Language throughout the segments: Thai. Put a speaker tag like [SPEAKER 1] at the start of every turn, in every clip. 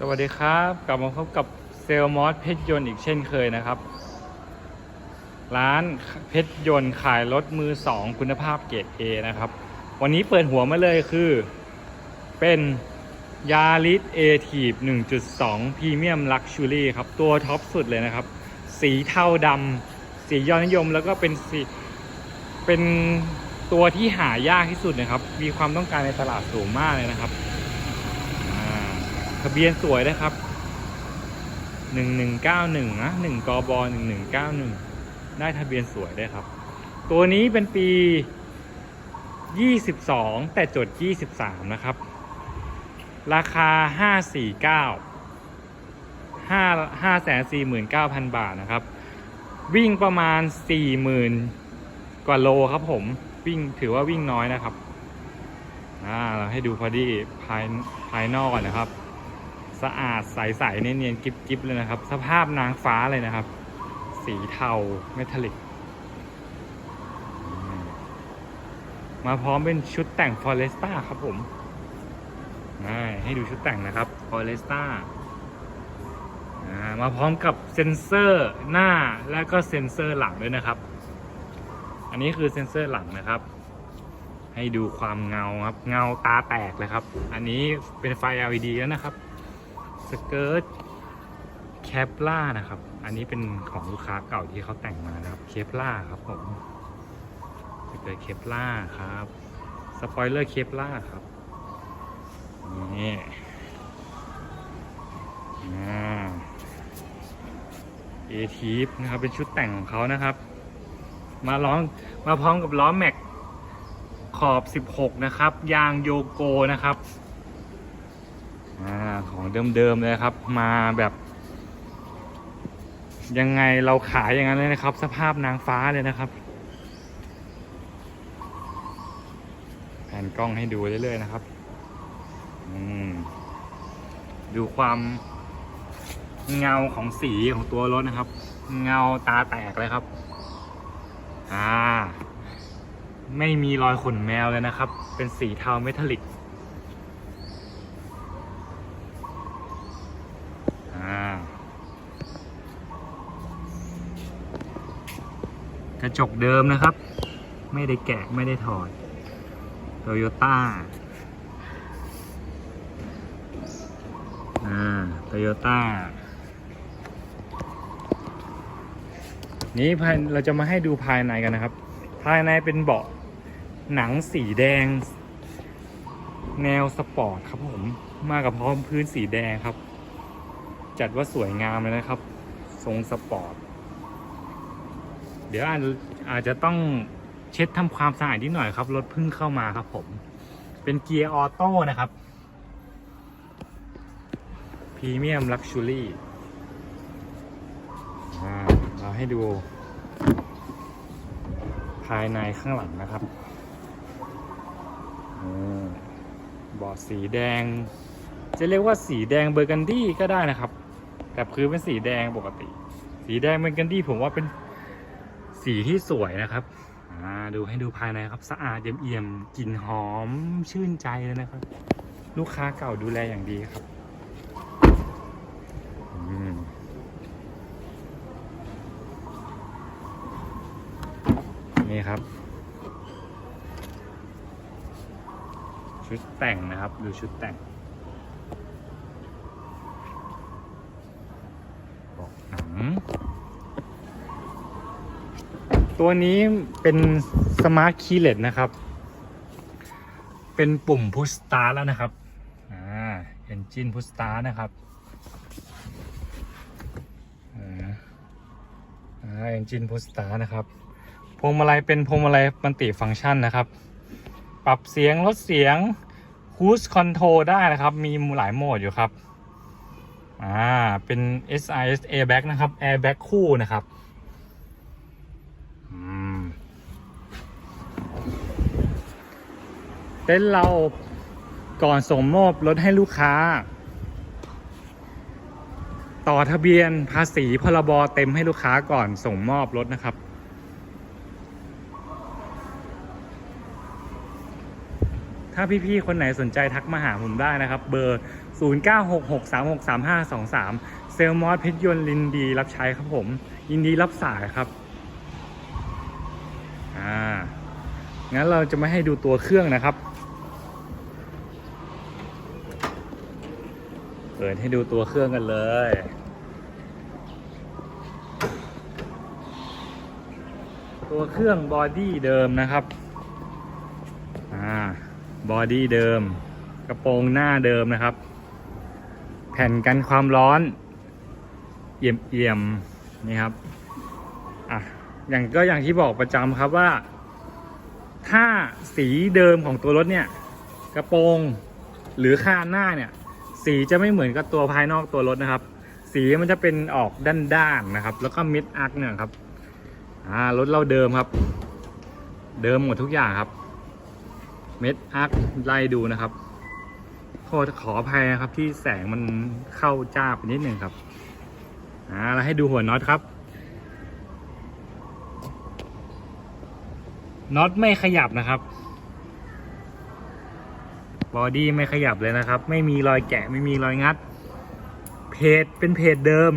[SPEAKER 1] สวัสดีครับ กลับมาพบกับเซลมอสเพชรยนต์อีกเช่นเคยนะครับ ร้านเพชรยนต์ขายรถมือสองคุณภาพเกรด A นะครับ วันนี้เปิดหัวมาเลยคือ เป็นยาริสเอทีฟ1.2พรีเมียมลักชูรี่ครับ ตัวท็อปสุดเลยนะครับ สีเทาดำสียอดนิยมแล้วก็เป็นสีเป็นตัวที่หายากที่สุดนะครับ มีความต้องการในตลาดสูงมากเลยนะครับ ทะเบียนสวยนะครับหนึ่งหนึ่งเก้าหนึ่งนะหนึ่งกบหนึ่งหนึ่งเก้าหนึ่งได้ทะเบียนสวยได้ครับ ตัวนี้เป็นปียี่สิบสองแต่จดยี่สิบสามนะครับ ราคาห้าสี่เก้าห้าห้าแสนสี่หมื่นเก้าพันบาทนะครับ วิ่งประมาณสี่หมื่นกว่าโลครับผม วิ่งถือว่าวิ่งน้อยนะครับอ่าเราให้ดูพอดีภายภายนอกก่อนนะครับ สะอาดใสๆเนียนๆกิ๊บๆเลยนะครับ สภาพนางฟ้าเลยนะครับ สีเทาเมทัลลิก มาพร้อมเป็นชุดแต่งฟอเรสต้าครับผมให้ดูชุดแต่งนะครับฟอเรสต้ามาพร้อมกับเซ็นเซอร์หน้าและก็เซ็นเซอร์หลังด้วยนะครับ อันนี้คือเซ็นเซอร์หลังนะครับ ให้ดูความเงาครับ เงาตาแตกเลยครับ อันนี้เป็นไฟ LED แล้วนะครับ สเกิร์ตแคปล่านะครับ อันนี้เป็นของลูกค้าเก่าที่เขาแต่งมานะครับ เคปล่าครับผมสเกิร์ตเคปล่าครับ สปอยเลอร์เคปล่าครับ นี่เอทีฟนะครับ เป็นชุดแต่งของเขานะครับ มาล้อมมาพร้อมกับล้อแม็กขอบ 16 นะครับ ยางโยโกนะครับ เดิมๆเลยครับ มาแบบ ยังไงเราขายอย่างนั้นเลยนะครับ สภาพนางฟ้าเลยนะครับแผ่นกล้องให้ดูเรื่อยๆนะครับดูความเงาของสีของตัวรถนะครับ เงาตาแตกเลยครับ อ่า ไม่มีรอยขนแมวเลยนะครับ เป็นสีเทาเมทัลลิก กระจกเดิมนะครับ ไม่ได้แกะไม่ได้ถอดโตโยต้าอ่าโตโยต้านี้ภายเราจะมาให้ดูภายในกันนะครับ ภายในเป็นเบาะหนังสีแดง แนวสปอร์ตครับผมมากับพร้อมพื้นสีแดงครับ จัดว่าสวยงามเลยนะครับ ทรงสปอร์ต เดี๋ยวอาจอาจจะต้องเช็ดทำความสะอาดนิดหน่อยครับ รถเพิ่งเข้ามาครับผม เป็นเกียร์ออโต้นะครับพรีเมียมลักชูรี่เราให้ดู ภายในข้างหลังนะครับอืมเบาะสีแดง จะเรียกว่าสีแดงเบอร์กันดี้ก็ได้นะครับ แต่คือเป็นสีแดงปกติ สีแดงเบอร์กันดี้ผมว่าเป็น สีที่สวยนะครับดูให้ดูภายในครับ สะอาดเยี่ยมๆกลิ่นหอมชื่นใจเลยนะครับ ลูกค้าเก่าดูแลอย่างดีครับอืมนี่ครับ ชุดแต่งนะครับ ดูชุดแต่งบอกหนัง ตัวนี้เป็นสมาร์ทคีย์เลสนะครับ เป็นปุ่มพุชสตาร์แล้วนะครับ อ่าเอนจินพุชสตาร์นะครับอ่าอ่าเอนจินพุชสตาร์นะครับ พวงมาลัยเป็นพวงมาลัยมัลติฟังก์ชันนะครับ ปรับเสียงลดเสียงคูสคอนโทรได้นะครับ มีหลายโหมดอยู่ครับ อ่า เป็น SIS Airbag นะครับ Airbag คู่นะครับ อืม เต้นท์เราก่อนส่งมอบรถให้ลูกค้า ต่อทะเบียนภาษีพรบเต็มให้ลูกค้าก่อนส่งมอบรถนะครับ ถ้าพี่ๆคนไหนสนใจทักมาหาผมได้นะครับ เบอร์ 0966363523 เซลมอสเพชรยนต์ลินดีรับใช้ครับผม ยินดีรับสายครับอ่างั้นเราจะไม่ให้ดูตัวเครื่องนะครับ เปิดให้ดูตัวเครื่องกันเลย ตัวเครื่องบอดี้เดิมนะครับ อ่า บอดี้เดิม กระโปรงหน้าเดิมนะครับ แผ่นกันความร้อน เอี่ยมเอี่ยมๆนี่ครับ อะ อย่างก็อย่างที่บอกประจำครับว่า ถ้าสีเดิมของตัวรถเนี่ย กระโปรงหรือคานหน้าเนี่ย สีจะไม่เหมือนกับตัวภายนอกตัวรถนะครับ สีมันจะเป็นออกด้านๆนะครับ แล้วก็มิดอาร์คเนี่ยครับอ่ารถเราเดิมครับ เดิมหมดทุกอย่างครับเม็ดอาร์คไล่ดูนะครับโทษขออภัยนะครับที่แสงมันเข้าจ้าไปนิดหนึ่งครับอ่าแล้วให้ดูหัวน็อตครับน็อตไม่ขยับนะครับ บอดี้ไม่ขยับเลยนะครับ ไม่มีรอยแกะไม่มีรอยงัด เพจเป็นเพจเดิม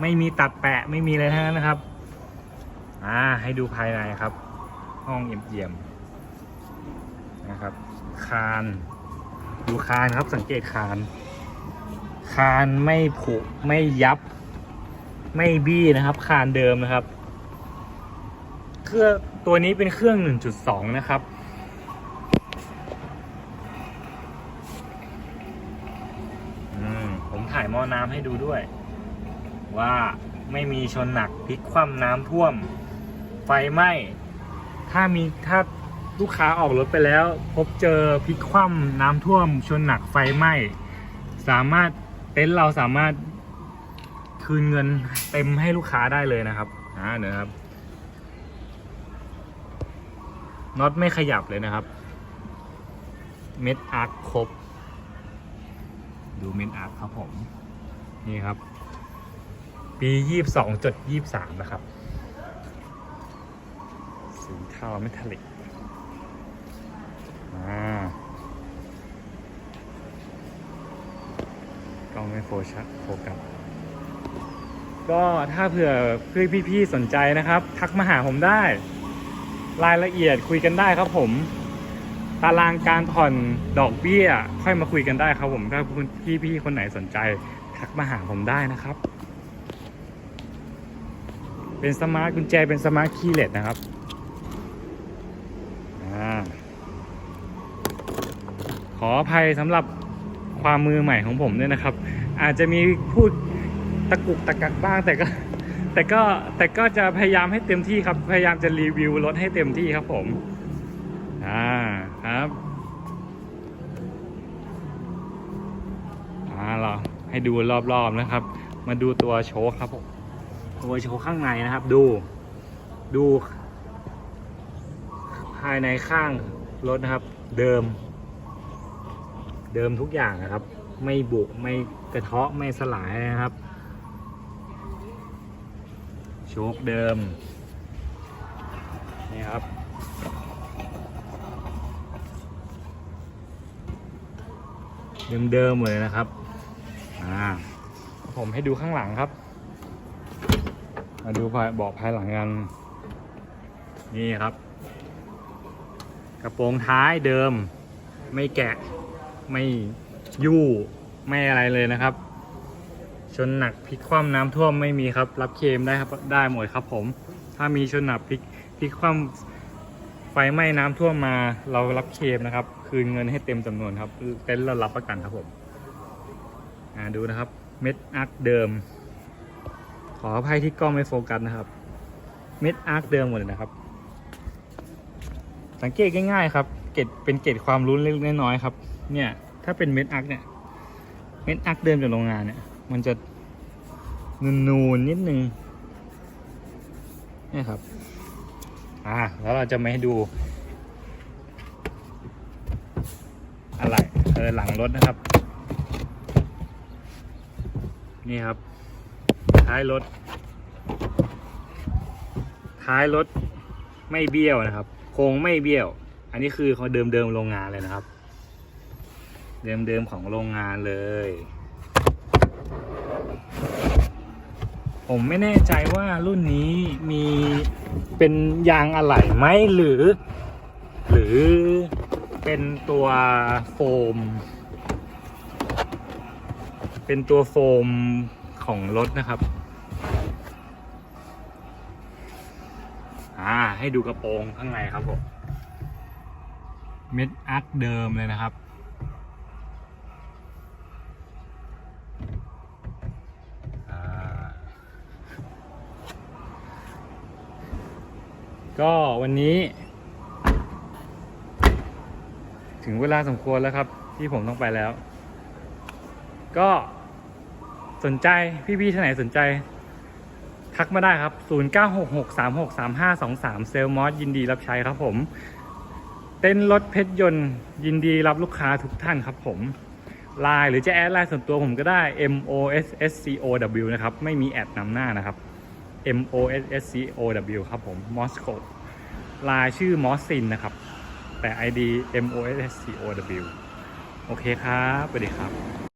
[SPEAKER 1] ไม่มีตัดแปะไม่มีอะไรทั้งนั้นนะครับ อ่าให้ดูภายในครับ ห้องเอี่ยมๆนะครับ คาน ดูคานครับสังเกตคาน คานไม่ผุไม่ยับ ไม่บี้นะครับ คานเดิมนะครับ เครื่องตัวนี้เป็นเครื่อง 1.2 นะครับ อืม ผม ถ่ายหม้อน้ำให้ดูด้วย ว่าไม่มีชนหนักพลิกคว่ำน้ำท่วม ไฟไหม้ถ้ามีถ้าลูกค้าออกรถไปแล้ว พบเจอพลิกคว่ำน้ำท่วม ชนหนักไฟไหม้สามารถเต็นท์เราสามารถคืนเงินเต็มให้ลูกค้าได้เลยนะครับอ่าเนยครับน็อตไม่ขยับเลยนะครับ เม็ดอาร์คครบ ดูเม็ดอาร์คครับผม นี่ครับ ปียี่สองจดยี่สามนะครับ สีเทาเมทัลลิกอ่ากล้องไม่โฟชัสโฟกัสก็ถ้าเผื่อเพื่อพี่ๆสนใจนะครับ ทักมาหาผมได้ รายละเอียดคุยกันได้ครับผม ตารางการผ่อนดอกเบี้ย ค่อยมาคุยกันได้ครับผมถ้าคุณพี่ๆคนไหนสนใจทักมาหาผมได้นะครับ เป็นสมาร์ทกุญแจเป็นสมาร์ทคีย์เลสนะครับอขออภัยสำหรับความมือใหม่ของผมด้วยนะครับ อาจจะมีพูดตะกุกตะกักบ้างแต่ก็แต่ก็แต่ก็จะพยายามให้เต็มที่ครับ พยายามจะรีวิวรถให้เต็มที่ครับผม อ่าครับอ่าเราให้ดูรอบๆนะครับ มาดูตัวโชคครับผมตัวโชว์ข้างในนะครับ ดู ดู ภายในข้างรถนะครับ เดิม เดิมทุกอย่างนะครับ ไม่บุไม่กระเทาะไม่สลายนะครับ โชคเดิมนี่ครับ เดิมๆหมดเลยนะครับอ่าผมให้ดูข้างหลังครับ มาดูภายเบอกภายหลังกัน นี่ครับ กระโปรงท้ายเดิม ไม่แกะไม่ยู่ไม่อะไรเลยนะครับ ชนหนักพลิกคว่ำน้ำท่วมไม่มีครับ รับเคลมได้ครับได้หมดครับผม ถ้ามีชนหนักพลิกพลิกคว่ำ ไฟไหม้น้ำท่วมมาเรารับเคลมนะครับ คืนเงินให้เต็มจำนวนครับเต็นท์เรารับประกันครับผมดูนะครับ เม็ดอาร์คเดิม ขออภัยที่กล้องไม่โฟกัสนะครับ เม็ดอาร์คเดิมหมดเลยนะครับ สังเกตง่ายๆครับ เกตเป็นเกตความรู้เล็กน้อยครับ เนี่ย ถ้าเป็นเม็ดอาร์คเนี่ย เม็ดอาร์คเดิมจากโรงงานเนี่ย มันจะนูนๆนิดนึงนี่ครับ อ่าแล้วเราจะม่ให้ดู อะไรเออหลังรถนะครับ นี่ครับ ท้ายรถ ท้ายรถไม่เบี้ยวนะครับ โครงไม่เบี้ยว อันนี้คือเขาเดิมเดิมๆโรงงานเลยนะครับ เดิมเดิมๆของโรงงานเลย ผมไม่แน่ใจว่ารุ่นนี้มีเป็นยางอะไหล่ไหมหรือ หรือเป็นตัวโฟม เป็นตัวโฟมของรถนะครับ อ่า ให้ดูกระโปรงข้างในครับผม เม็ดอัดเดิมเลยนะครับ ก็วันนี้ ถึงเวลาสมควรแล้วครับ ที่ผมต้องไปแล้ว ก็สนใจพี่ๆท่านไหนสนใจ ทักมาได้ครับ 0966363523 เซลมอสยินดีรับใช้ครับผม เต้นรถเพชรยนต์ยินดีรับลูกค้าทุกท่านครับผมไลน์หรือจะแอดไลน์ส่วนตัวผมก็ได้ M O S S C O W นะครับ ไม่มีแอดนำหน้านะครับ M O S S C O W ครับผมมอสโกลายชื่อมอสซินนะครับ แต่ ID M O S S C O W โอเคครับสวัสดีครับ